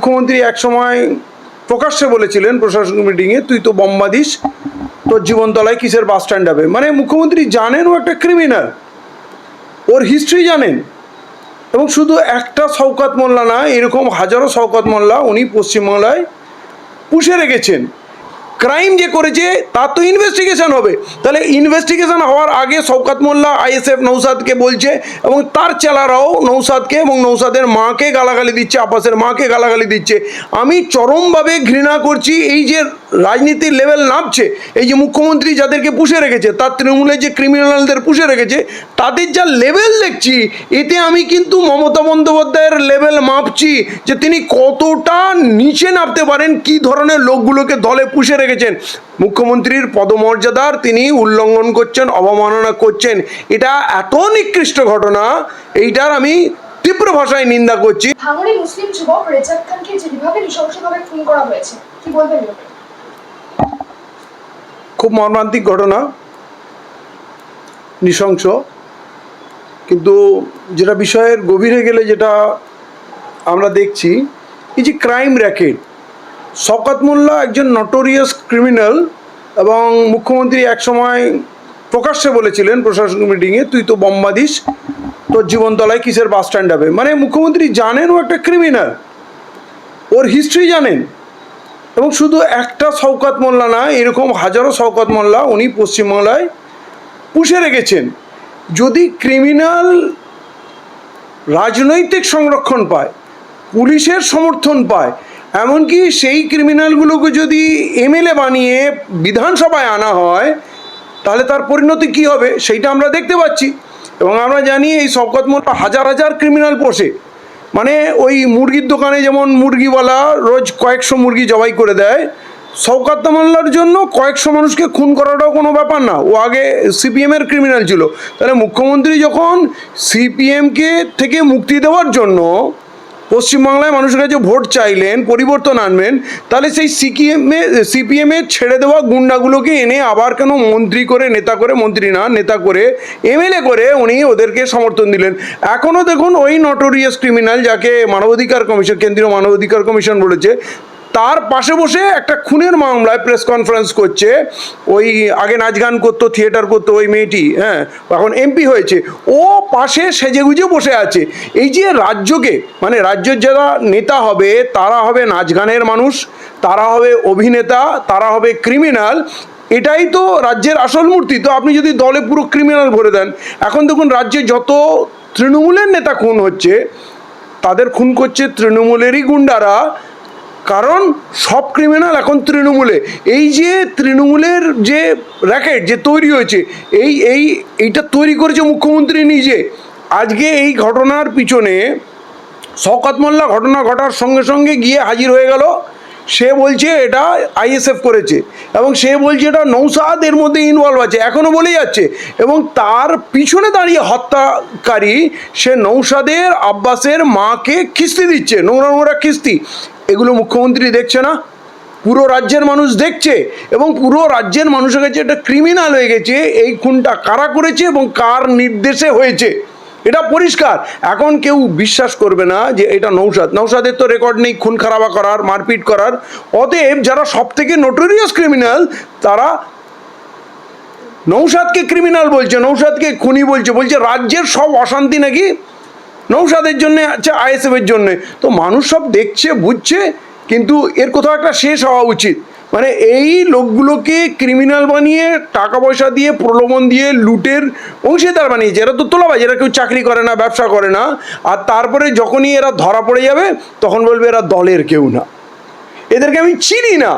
মুখ্যমন্ত্রী একসময় প্রকাশ্যে বলেছিলেন প্রশাসনিক মিটিংয়ে তুই তো বম্বা দিস তোর জীবনতলায় কিসের বাস স্ট্যান্ড হবে? মানে মুখ্যমন্ত্রী জানেন ও একটা ক্রিমিনাল ওর হিস্ট্রি জানেন। এবং শুধু একটা শওকাত মোল্লা না, এরকম হাজারো শওকাত মোল্লা উনি পশ্চিমবাংলায় পুষে রেখেছেন। ক্রাইম যে করেছে, তার তো ইনভেস্টিগেশন হবে। তাহলে ইনভেস্টিগেশন হওয়ার আগে শওকাত মোল্লা আইএসএফ নৌসাদকে বলছে এবং তার চেলারাও নৌসাদকে এবং নৌসাদের মাকে গালাগালি দিচ্ছে আপাসের মাকে গালাগালি দিচ্ছে। আমি চরমভাবে ঘৃণা করছি, এই যে রাজনীতির লেভেল নামছে, এই যে মুখ্যমন্ত্রী যাদেরকে পুষে রেখেছে, তার তৃণমূলের যে ক্রিমিনালদের পুষে রেখেছে, তাদের যা লেভেল দেখছি, এতে আমি কিন্তু মমতা বন্দ্যোপাধ্যায়ের লেভেল মাপছি যে তিনি কতটা নিচে নামতে পারেন, কি ধরনের লোকগুলোকে দলে পুষে রেখেছেন মুখ্যমন্ত্রীর পদমর্যাদার তিনি উল্লঙ্ঘন করছেন অবমাননা করছেন। এটা এত নিকৃষ্ট ঘটনা এইটার আমি তীব্র ভাষায় নিন্দা করছি। ভাঙড়ে মুসলিম যুবক রেজাক খানকে যেভাবে নৃশংসভাবে খুন করা হয়েছে কি বলবেন খুব মর্মান্তিক ঘটনা নৃশংস। কিন্তু যেটা বিষয়ের গভীরে গেলে যেটা আমরা দেখছি এই যে ক্রাইম র্যাকেট শওকত মোল্লা একজন নটোরিয়াস ক্রিমিনাল এবং মুখ্যমন্ত্রী একসময় প্রকাশ্যে বলেছিলেন প্রশাসনিক মিটিংয়ে তুই তো বম্বা দিস তোর জীবনতলায় কিসের বাস স্ট্যান্ড হবে মানে মুখ্যমন্ত্রী জানেন ও একটা ক্রিমিনাল ওর হিস্ট্রি জানেন। এবং শুধু একটা শওকাত মোল্লা না, এরকম হাজারো শওকাত মোল্লা উনি পশ্চিমবাংলায় পুষে রেখেছেন। যদি ক্রিমিনাল রাজনৈতিক সংরক্ষণ পায়, পুলিশের সমর্থন পায় এমনকি সেই ক্রিমিনালগুলোকে যদি এমএলএ বানিয়ে বিধানসভায় আনা হয়, তাহলে তার পরিণতি কী হবে? সেইটা আমরা দেখতে পাচ্ছি। এবং আমরা জানি এই শওকত মোল্লা হাজার হাজার ক্রিমিনাল পোষে। মানে ওই মুরগির দোকানে যেমন মুরগিওয়ালা রোজ কয়েকশো মুরগি জবাই করে দেয়, শওকাত মোল্লার জন্য কয়েকশো মানুষকে খুন করাটাও কোনো ব্যাপার না। ও আগে সিপিএমের ক্রিমিনাল ছিল। তাহলে মুখ্যমন্ত্রী যখন সিপিএমকে থেকে মুক্তি দেওয়ার জন্য পশ্চিমবাংলায় মানুষের কাছে ভোট চাইলেন, পরিবর্তন আনবেন, তাহলে সেই সিপিএমে সিপিএমের ছেড়ে দেওয়া গুন্ডাগুলোকে এনে আবার কেন মন্ত্রী করে নেতা করে, মন্ত্রী না, নেতা করে, এমএলএ করে উনি ওদেরকে সমর্থন দিলেন। এখনও দেখুন ওই নটোরিয়াস ক্রিমিনাল যাকে মানবাধিকার কমিশন, কেন্দ্রীয় মানবাধিকার কমিশন বলেছে তার পাশে বসে একটা খুনের মামলায় প্রেস কনফারেন্স করছে। ওই আগে নাচ গান করতো থিয়েটার করতো ওই মেয়েটি হ্যাঁ এখন এমপি হয়েছে। ও পাশে সেজেগুজে বসে আছে। এই যে রাজ্যকে মানে রাজ্যের যারা নেতা হবে, তারা হবে নাচ গানের মানুষ, তারা হবে অভিনেতা, তারা হবে ক্রিমিনাল এটাই তো রাজ্যের আসল মূর্তি। তো আপনি যদি দলে পুরো ক্রিমিনাল ভরে দেন, এখন দেখুন রাজ্যে যত তৃণমূলের নেতা খুন হচ্ছে, তাদের খুন করছে তৃণমূলেরই গুন্ডারা কারণ সব ক্রিমিনাল এখন তৃণমূলে। এই যে তৃণমূলের যে র্যাকেট যে তৈরি হয়েছে, এই এই, এইটা তৈরি করেছে মুখ্যমন্ত্রী নিজে। আজকে এই ঘটনার পিছনে শওকত মোল্লা ঘটনা ঘটার সঙ্গে সঙ্গে গিয়ে হাজির হয়ে গেল। সে বলছে এটা আইএসএফ করেছে এবং সে বলছে এটা নৌসাদ এর মধ্যে ইনভলভ আছে এখনও বলেই যাচ্ছে। এবং তার পিছনে দাঁড়িয়ে হত্যাকারী সে নৌসাদের আব্বাসের মাকে খিস্তি দিচ্ছে, নোংরা নোংরা খিস্তি। এগুলো মুখ্যমন্ত্রী দেখছে না? পুরো রাজ্যের মানুষ দেখছে এবং পুরো রাজ্যের মানুষের কাছে একটা ক্রিমিনাল হয়ে গেছে। এই খুনটা কারা করেছে এবং কার নির্দেশে হয়েছে? এটা পরিষ্কার। এখন কেউ বিশ্বাস করবে না যে এটা নৌসাদ নৌসাদের তো রেকর্ড নেই খুন খারাপা করার, মারপিট করার। অতএব যারা সব থেকে নোটোরিয়াস ক্রিমিনাল তারা নৌসাদকে ক্রিমিনাল বলছে নৌসাদকে খুনি বলছে। বলছে রাজ্যের সব অশান্তি নাকি নৌসাদের জন্য আছে আইএসএফের জন্যে। তো মানুষ সব দেখছে, বুঝছে, কিন্তু এর কোথাও একটা শেষ হওয়া উচিত। মানে এই লোকগুলোকে ক্রিমিনাল বানিয়ে, টাকা পয়সা দিয়ে, প্রলোভন দিয়ে লুটের অংশীদার বানিয়েছে। এরা তো তোলাবাজ এরা কেউ চাকরি করে না, ব্যবসা করে না। আর তারপরে যখনই এরা ধরা পড়ে যাবে, তখন বলবে এরা দলের কেউ না। এদেরকে আমি চিনি না।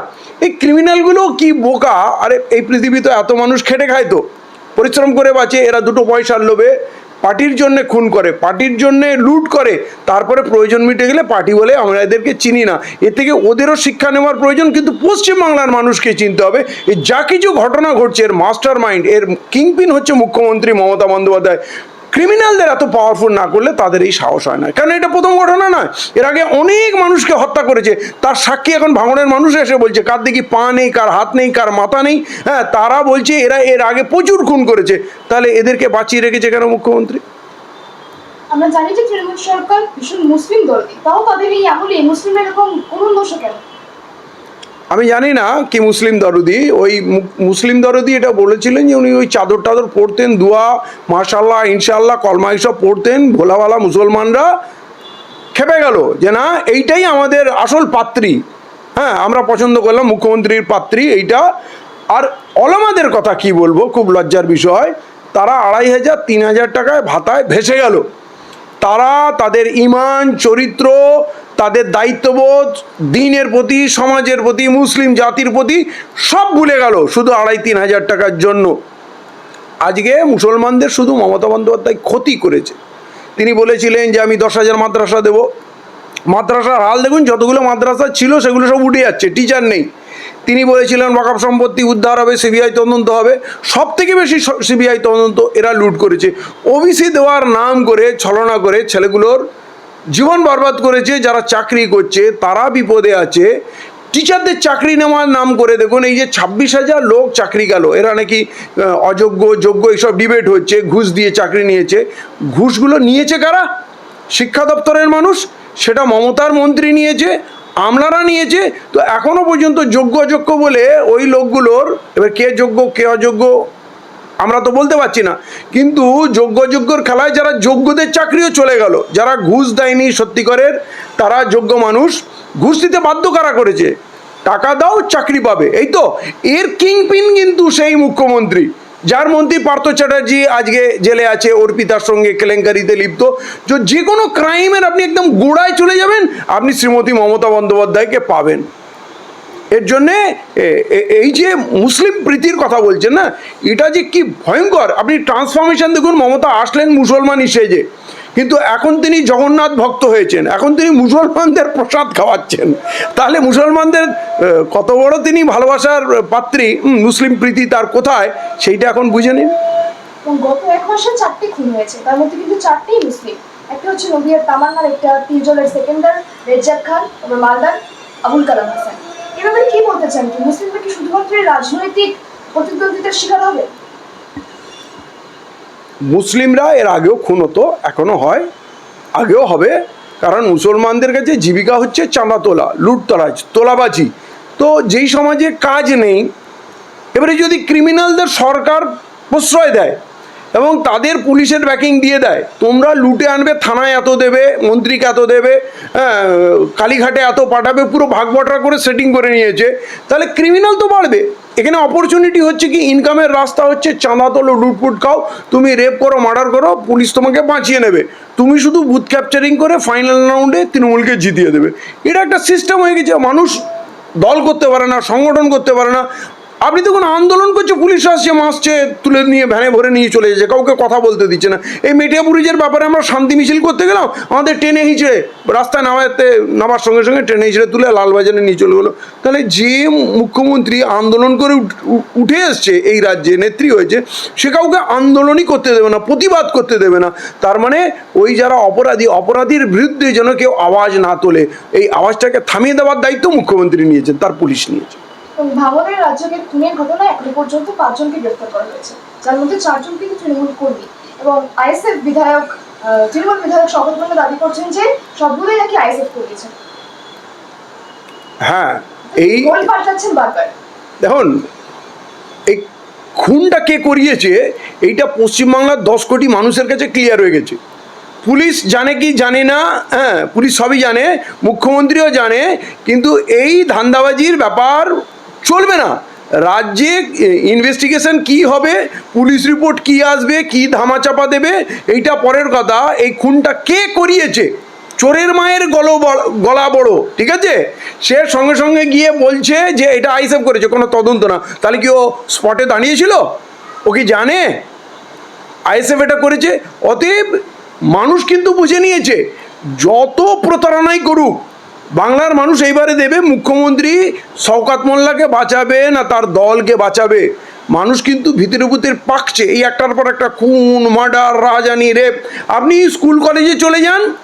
এই ক্রিমিনালগুলো কি বোকা? আরে, এই পৃথিবী তো এত মানুষ খেটে খায় তো। পরিশ্রম করে বাঁচে, এরা দুটো পয়সার লোভে। পার্টির জন্য খুন করে, পার্টির জন্য লুট করে, তারপরে প্রয়োজন মিটে গেলে পার্টি বলে আমরা এদেরকে চিনি না। এ থেকে ওদেরও শিক্ষা নেওয়ার প্রয়োজন, কিন্তু পশ্চিমবাংলার মানুষকে চিনতে হবে। যা কিছু ঘটনা ঘটছে, এর মাস্টার মাইন্ড এর কিংপিন হচ্ছে মুখ্যমন্ত্রী মমতা বন্দ্যোপাধ্যায়। ক্রিমিনালদের এত পাওয়ারফুল না করলে তাদের এই সাহস হয় না। কারণ এটা প্রথম ঘটনা নয়? এর আগে অনেক মানুষকে হত্যা করেছে। তার সাক্ষী এখন ভাঙনের মানুষ এসে বলছে, কার দেখি পা নেই, কার হাত নেই, কার মাথা নেই? হ্যাঁ তারা বলছে, এরা এর আগে প্রচুর খুন করেছে। তাহলে এদেরকে বাঁচিয়ে রেখেছে কেন মুখ্যমন্ত্রী? আমরা জানি যে তৃণমূল সরকার ভীষণ মুসলিম দলটি তাও তাদের এই আমলে মুসলিম এরকম অনুন্নস কেন? আমি জানি না কি মুসলিম দরদি, ওই মুসলিম দরদি এটা বলেছিলেন যে উনি ওই চাদর টাদর পড়তেন দুয়া মাশাল্লাহ ইনশাল্লাহ কলমা এইসব পড়তেন ভোলাওয়ালা মুসলমানরা খেপে গেল যে না, এইটাই আমাদের আসল পাত্রী। হ্যাঁ আমরা পছন্দ করলাম মুখ্যমন্ত্রীর পাত্রী, এইটা। আর অলমাদের কথা কি বলব, খুব লজ্জার বিষয়, তারা আড়াই হাজার, তিন হাজার টাকায় ভাতায় ভেসে গেল। তারা তাদের ইমান চরিত্র তাদের দায়িত্ববোধ দিনের প্রতি, সমাজের প্রতি, মুসলিম জাতির প্রতি সব ভুলে গেল, শুধু আড়াই তিন হাজার টাকার জন্য। আজকে মুসলমানদের শুধু মমতা বন্দ্যোপাধ্যায় ক্ষতি করেছে। তিনি বলেছিলেন যে, আমি দশ হাজার মাদ্রাসা দেব। মাদ্রাসার হাল দেখুন, যতগুলো মাদ্রাসা ছিল, সেগুলো সব উঠে যাচ্ছে, টিচার নেই। তিনি বলেছিলেন ওয়াকাপ সম্পত্তি উদ্ধার হবে, সিবিআই তদন্ত হবে। সব থেকে বেশি সিবিআই তদন্ত এরা লুট করেছে। ওবিসি দেওয়ার নাম করে, ছলনা করে ছেলেগুলোর জীবন বরবাদ করেছে, যারা চাকরি করছে, তারা বিপদে আছে। টিচারদের চাকরি নেওয়ার নাম করে দেখুন, এই যে ছাব্বিশ হাজার লোক চাকরি গেল। এরা নাকি অযোগ্য, যোগ্য এইসব ডিবেট হচ্ছে, ঘুষ দিয়ে চাকরি নিয়েছে। ঘুষগুলো নিয়েছে কারা? শিক্ষা দপ্তরের মানুষ। সেটা মমতার মন্ত্রী নিয়েছে, আমলারা নিয়েছে। তো এখনও পর্যন্ত যোগ্য অযোগ্য বলে ওই লোকগুলোর, এবার কে যোগ্য, কে অযোগ্য? আমরা তো বলতে পারছি না। কিন্তু যোগ্য যোগ্যর খেলায় যারা যোগ্যদের চাকরিও চলে গেল, যারা ঘুষ দেয়নি সত্যিকারের তারা যোগ্য মানুষ ঘুষ দিতে বাধ্য কারা করেছে? টাকা দাও, চাকরি পাবে। এই তো, এর কিংপিন কিন্তু সেই মুখ্যমন্ত্রী। যার মন্ত্রী পার্থ চ্যাটার্জি আজকে জেলে আছে অর্পিতার সঙ্গে কেলেঙ্কারিতে লিপ্ত। যে কোনো ক্রাইমের আপনি একদম গোড়ায় চলে যাবেন, আপনি শ্রীমতী মমতা বন্দ্যোপাধ্যায়কে পাবেন। এর জন্যে এই যে মুসলিম প্রীতির কথা বলছেন না, এটা যে কি ভয়ঙ্কর। আপনি ট্রান্সফরমেশন দেখুন, মমতা আসলেন মুসলমানই সেজে কিন্তু এখন তিনি জগন্নাথ ভক্ত হয়েছেন, এখন তিনি মুসলমানদের প্রসাদ খাওয়াচ্ছেন। তাহলে মুসলমানদের কত বড় তিনি ভালোবাসার পাত্রী মুসলিম প্রীতি তার কোথায়? সেইটা এখন বুঝে নিন। একটা হচ্ছে নদিয়ার তামান্নার, একটা তিরজলের সেকেন্ডার রেজ্জাক খান মালদার আবুল কালাম হাসান। ব্যাপারে কি বলতে চান? কি মুসলিমরা কি শুধুমাত্র রাজনৈতিক প্রতিদ্বন্দ্বিতার শিকার হবে? মুসলিমরা এর আগেও খুন হতো এখনও হয়। আগেও হবে, কারণ মুসলমানদের কাছে জীবিকা হচ্ছে চাঁদা তোলা, লুটতরাজ, তোলাবাজি। তো যেই সমাজে কাজ নেই, এবারে যদি ক্রিমিনালদের সরকার প্রশ্রয় দেয় এবং তাদের পুলিশের ব্যাকিং দিয়ে দেয়। তোমরা লুটে আনবে থানায় এত দেবে মন্ত্রীকে এত দেবে হ্যাঁ, কালীঘাটে এত পাঠাবে পুরো ভাগ বটরা করে সেটিং করে নিয়েছে। তাহলে ক্রিমিনাল তো বাড়বে। এখানে অপরচুনিটি হচ্ছে কি ইনকামের রাস্তা হচ্ছে চাঁদা তোলো লুটপুট খাও তুমি রেপ করো মার্ডার করো পুলিশ তোমাকে বাঁচিয়ে নেবে। তুমি শুধু বুথ ক্যাপচারিং করে ফাইনাল রাউন্ডে তৃণমূলকে জিতিয়ে দেবে। এটা একটা সিস্টেম হয়ে গেছে মানুষ দল করতে পারে না সংগঠন করতে পারে না আপনি দেখুন আন্দোলন করছে, পুলিশ আসছে মাসছে তুলে নিয়ে ভ্যানে ভরে নিয়ে চলে যাচ্ছে কাউকে কথা বলতে দিচ্ছে না। এই মেটিয়া ব্রিজের ব্যাপারে আমরা শান্তি মিছিল করতে গেলাম, আমাদের ট্রেনে হিঁচড়ে, রাস্তায় নামাতে, নামার সঙ্গে সঙ্গে ট্রেনে হিঁচড়ে তুলে লালবাজারে নিয়ে চলে গেলো। তাহলে যে মুখ্যমন্ত্রী আন্দোলন করে উঠ- এসছে, এই রাজ্যে নেত্রী হয়েছে, সে কাউকে আন্দোলনই করতে দেবে না, প্রতিবাদ করতে দেবে না। তার মানে ওই যারা অপরাধী, অপরাধীর বিরুদ্ধে যেন কেউ আওয়াজ না তোলে, এই আওয়াজটাকে থামিয়ে দেওয়ার দায়িত্ব মুখ্যমন্ত্রী নিয়েছেন, তার পুলিশ নিয়েছে। ভাঙনের রাজ্যকে খুনের ঘটনায় এখনও পর্যন্ত পাঁচজনকে গ্রেফতার করা হয়েছে যার মধ্যে চারজন কিন্তু তৃণমূল কর্মী এবং আইএসএফ বিধায়ক তৃণমূল বিধায়ক গ্রহণে দাবি করছেন যে সবগুলোই নাকি আইএসএফ করিয়েছে হ্যাঁ এই দেখুন এই খুনটা কে করিয়েছে এইটা পশ্চিমবাংলার দশ কোটি মানুষের কাছে ক্লিয়ার হয়ে গেছে। পুলিশ জানে কি জানে না হ্যাঁ পুলিশ সবই জানে মুখ্যমন্ত্রীও জানে কিন্তু এই ধান্দাবাজির ব্যাপার চলবে না। রাজ্যে ইনভেস্টিগেশন কি হবে পুলিশ রিপোর্ট কি আসবে, কি ধামাচাপা দেবে, এইটা পরের কথা। এই খুনটা কে করিয়েছে? চোরের মায়ের গল গলা বড়, ঠিক আছে? সে সঙ্গে সঙ্গে গিয়ে বলছে যে, এটা আইসেফ করেছে, কোনো তদন্ত না। তাহলে কি ও স্পটে দাঁড়িয়েছিল? ও কি জানে? আইএসএফ এটা করেছে? অতএব মানুষ কিন্তু বুঝে নিয়েছে, যত প্রতারণাই করুক বাংলার মানুষ এইবারে দেবে মুখ্যমন্ত্রী শওকাত মোল্লাকে বাঁচাবে না তার দলকে বাঁচাবে। মানুষ কিন্তু ভিতরে ভিতরে পাকছে। এই একটার পর একটা খুন, মার্ডার রাজানি রেপ। আপনি স্কুল, কলেজে চলে যান,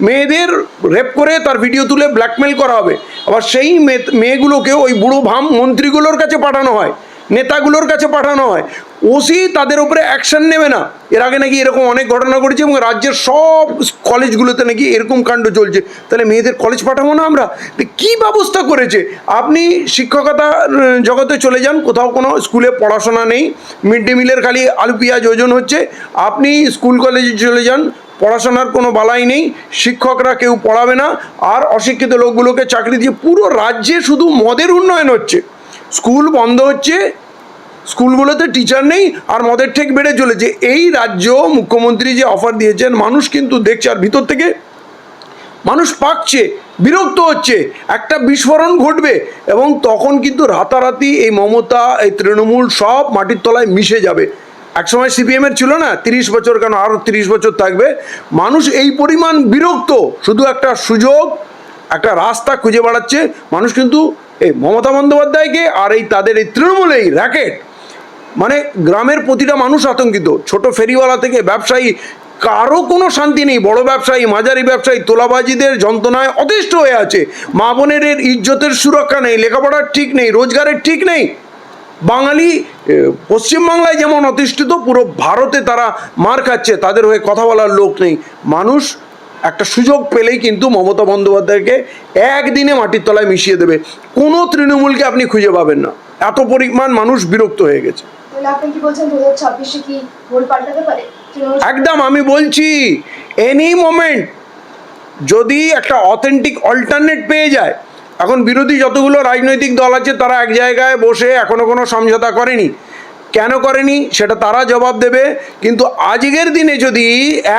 মেয়েদের রেপ করে তার ভিডিও তুলে ব্ল্যাকমেল করা হবে। আবার সেই মেয়ে- মেয়েগুলোকে ওই বুড়ো ভাম মন্ত্রীগুলোর কাছে পাঠানো হয়, নেতাগুলোর কাছে পাঠানো হয়। ওসি তাদের উপরে অ্যাকশন নেবে না। এর আগে নাকি এরকম অনেক ঘটনা ঘটেছে এবং রাজ্যের সব কলেজগুলোতে নাকি এরকম কাণ্ড চলছে। তাহলে মেয়েদের কলেজ পাঠাবো না আমরা? কী ব্যবস্থা করেছে? আপনি শিক্ষকতা জগতে চলে যান, কোথাও কোনো স্কুলে পড়াশোনা নেই মিড ডে মিলের খালি আলু, পেঁয়াজ, ওজন হচ্ছে। আপনি স্কুল, কলেজে চলে যান, পড়াশোনার কোনো বালাই নেই, শিক্ষকরা কেউ পড়াবে না, আর অশিক্ষিত লোকগুলোকে চাকরি দিয়ে পুরো রাজ্যে শুধু মদের উন্নয়ন হচ্ছে। স্কুল বন্ধ হচ্ছে স্কুলগুলোতে টিচার নেই আর মদের ঠেক বেড়ে চলেছে। এই রাজ্য মুখ্যমন্ত্রী যে অফার দিয়েছেন, মানুষ কিন্তু দেখছে আর ভিতর থেকে মানুষ পাকছে, বিরক্ত হচ্ছে। একটা বিস্ফোরণ ঘটবে এবং তখন কিন্তু রাতারাতি এই মমতা, এই তৃণমূল সব মাটির তলায় মিশে যাবে। একসময় সিপিএমের ছিল না, তিরিশ বছর কেন আরও তিরিশ বছর থাকবে। মানুষ এই পরিমাণ বিরক্ত, শুধু একটা সুযোগ, একটা রাস্তা খুঁজে বেড়াচ্ছে। মানুষ কিন্তু এই মমতা বন্দ্যোপাধ্যায়কে আর এই তাদের এই তৃণমূল এই র্যাকেট মানে গ্রামের প্রতিটা মানুষ আতঙ্কিত। ছোট ফেরিওয়ালা থেকে ব্যবসায়ী, কারও কোনো শান্তি নেই। বড় ব্যবসায়ী, মাঝারি ব্যবসায়ী, তোলাবাজিদের যন্ত্রণায় অতিষ্ঠ হয়ে আছে। মা বোনের ইজ্জতের সুরক্ষা নেই, লেখাপড়ার ঠিক নেই, রোজগারের ঠিক নেই। বাঙালি পশ্চিমবাংলায় যেমন অতিষ্ঠিত, পুরো ভারতে তারা মার খাচ্ছে, তাদের হয়ে কথা বলার লোক নেই। মানুষ একটা সুযোগ পেলেই কিন্তু মমতা বন্দ্যোপাধ্যায়কে একদিনে মাটির তলায় মিশিয়ে দেবে। কোনো তৃণমূলকে আপনি খুঁজে পাবেন না। এত পরিমাণ মানুষ বিরক্ত হয়ে গেছে। আপনি কি বলছেন দু কি পাল্টাতে পারে? একদম, আমি বলছি এনি মোমেন্ট যদি একটা অথেন্টিক অল্টারনেট পেয়ে যায়, এখন বিরোধী যতগুলো রাজনৈতিক দল আছে, তারা এক জায়গায় বসে এখনও কোনো সমঝোতা করেনি। কেন করেনি? সেটা তারা জবাব দেবে। কিন্তু আজকের দিনে যদি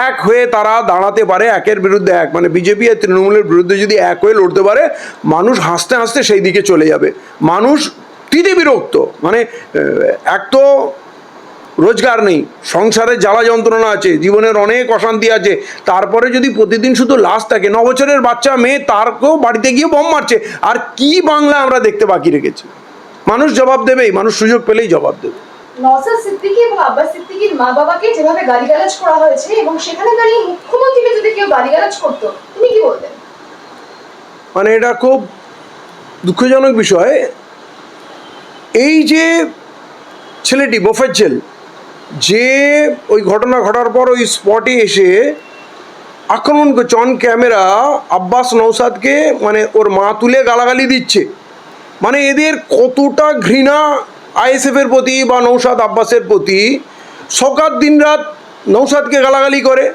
এক হয়ে তারা দাঁড়াতে পারে, একের বিরুদ্ধে এক মানে বিজেপি আর তৃণমূলের বিরুদ্ধে যদি এক হয়ে লড়তে পারে, মানুষ হাসতে হাসতে সেই দিকে চলে যাবে। মানুষ তীরে বিরক্ত। মানে এক তো রোজগার নেই সংসারে জ্বালা যন্ত্রণা আছে জীবনের অনেক অশান্তি আছে তারপরে যদি প্রতিদিন শুধু লাশ থাকে ন বছরের বাচ্চা মেয়ে তারকেও বাড়িতে গিয়ে বম মারছে আর কি বাংলা আমরা দেখতে বাকি রেখেছি? মানুষ জবাব দেবেই মানুষ সুযোগ পেলেই জবাব দেবে। নওসাদ সিদ্দিকী এবং আব্বাস সিদ্দিকীর মা বাবাকে যেভাবে গালিগালাজ করা হয়েছে এবং সেখানে দাঁড়িয়ে মুখ্যমন্ত্রীকে যদি কেউ গালিগালাজ করতো তুমি কি বলতেন? মানে এটা খুব দুঃখজনক বিষয় এই যে ছেলেটি মোফাজ্জেল যে ওই ঘটনা ঘটার পর ওই স্পটে এসে আক্রমণ করছে অন ক্যামেরা আব্বাস নৌসাদকে মানে ওর মা তুলে গালাগালি দিচ্ছে। মানে এদের কতটা ঘৃণা আইএসএফের প্রতি বা নৌসাদ আব্বাসের প্রতি। সকাত দিনরাত নৌসাদকে গালাগালি করে,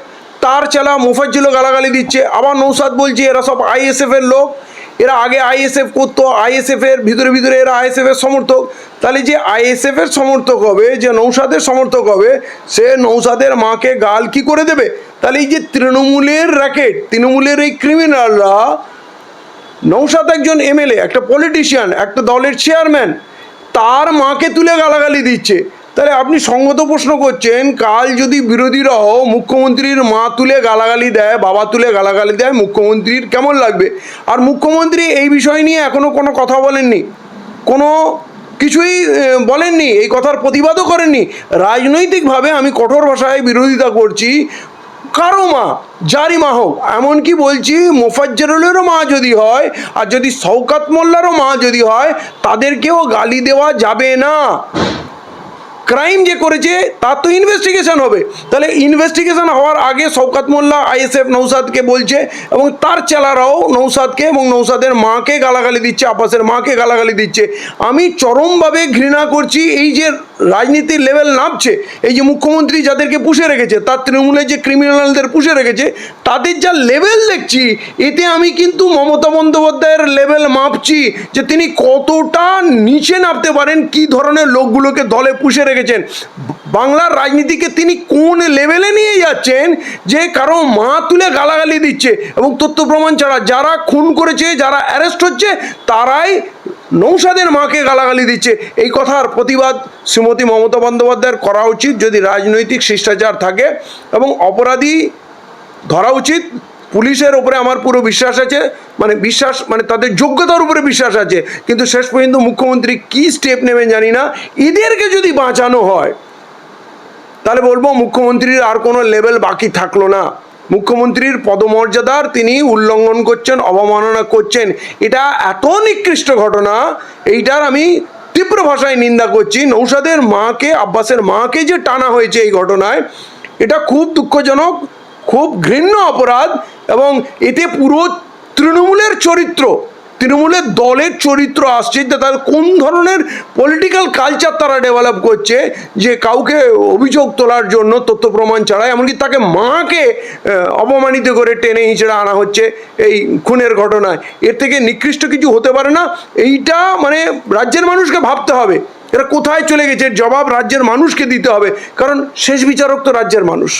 তার চেলা মুফাজ্জিলও গালাগালি দিচ্ছে। আবার নৌসাদ বলছে, এরা সব আইএসএফের লোক এরা আগে আইএসএফ করতো আইএসএফের ভিতরে ভিতরে এরা আইএসএফের সমর্থক। তাহলে যে আইএসএফের সমর্থক হবে, যে নৌসাদের সমর্থক হবে, সে নৌসাদের মাকে গাল কি করে দেবে? তাহলে এই যে তৃণমূলের র্যাকেট তৃণমূলের এই ক্রিমিনালরা নৌসাদ একজন এমএলএ, একটা পলিটিশিয়ান একটা দলের চেয়ারম্যান তার মাকে তুলে গালাগালি দিচ্ছে। তাহলে আপনি সঙ্গত প্রশ্ন করছেন, কাল যদি বিরোধীরাও মুখ্যমন্ত্রীর মা তুলে গালাগালি দেয়, বাবা তুলে গালাগালি দেয়, মুখ্যমন্ত্রীর কেমন লাগবে? আর মুখ্যমন্ত্রী এই বিষয় নিয়ে এখনও কোনো কথা বলেননি। কোনো কিছুই বলেননি, এই কথার প্রতিবাদও করেননি। রাজনৈতিকভাবে আমি কঠোর ভাষায় বিরোধিতা করছি। কারও মা, যারই মা হোক, এমনকি বলছি মোফাজ্জরুলেরও মা যদি হয়, আর যদি শওকাত মোল্লারও মা যদি হয়, তাদেরকেও গালি দেওয়া যাবে না। ক্রাইম যে করেছে, তার তো ইনভেস্টিগেশন হবে। তাহলে ইনভেস্টিগেশন হওয়ার আগে শওকাত মোল্লা আইএসএফ নৌসাদকে বলছে এবং তার চেলারাও নৌসাদকে এবং নৌসাদের মাকে গালাগালি দিচ্ছে আপাসের মাকে গালাগালি দিচ্ছে। আমি চরমভাবে ঘৃণা করছি, এই যে রাজনীতির লেভেল নামছে, এই যে মুখ্যমন্ত্রী যাদেরকে পুষে রেখেছে, তার তৃণমূলের যে ক্রিমিনালদের পুষে রেখেছে, তাদের যা লেভেল দেখছি, এতে আমি কিন্তু মমতা বন্দ্যোপাধ্যায়ের লেভেল মাপছি যে তিনি কতটা নিচে নামতে পারেন, কি ধরনের লোকগুলোকে দলে পুষে রেখেছেন বাংলার রাজনীতিকে তিনি কোন লেভেলে নিয়ে যাচ্ছেন যে কারও মা তুলে গালাগালি দিচ্ছে এবং তথ্য প্রমাণ ছাড়া যারা খুন করেছে, যারা অ্যারেস্ট হচ্ছে, তারাই নৌসাদের মাকে গালাগালি দিচ্ছে। এই কথার প্রতিবাদ শ্রীমতী মমতা বন্দ্যোপাধ্যায়ের করা উচিত যদি রাজনৈতিক শিষ্টাচার থাকে এবং অপরাধী ধরা উচিত। পুলিশের ওপরে আমার পুরো বিশ্বাস আছে মানে বিশ্বাস মানে তাদের যোগ্যতার উপরে বিশ্বাস আছে, কিন্তু শেষ পর্যন্ত মুখ্যমন্ত্রী কী স্টেপ নেবেন জানি না। এদেরকে যদি বাঁচানো হয়, তাহলে বলব মুখ্যমন্ত্রীর আর কোনো লেভেল বাকি থাকল না। মুখ্যমন্ত্রীর পদমর্যাদার তিনি উল্লঙ্ঘন করছেন, অবমাননা করছেন। এটা এত নিকৃষ্ট ঘটনা, এইটার আমি তীব্র ভাষায় নিন্দা করছি। নৌসাদের মাকে, আব্বাসের মাকে যে টানা হয়েছে এই ঘটনায়, এটা খুব দুঃখজনক। খুব ঘৃণ্য অপরাধ এবং এতে পুরো তৃণমূলের চরিত্র, তৃণমূলের দলের চরিত্র আসছে যে তার কোন ধরনের পলিটিক্যাল কালচার তারা ডেভেলপ করছে, যে কাউকে অভিযোগ তোলার জন্য তথ্য প্রমাণ ছাড়া এমনকি তাকে মাকে অপমানিত করে টেনে হিঁচড়ে আনা হচ্ছে এই খুনের ঘটনায়। এর থেকে নিকৃষ্ট কিছু হতে পারে না। এইটা মানে রাজ্যের মানুষকে ভাবতে হবে। এরা কোথায় চলে গেছে? জবাব রাজ্যের মানুষকে দিতে হবে। কারণ শেষ বিচারক তো রাজ্যের মানুষ।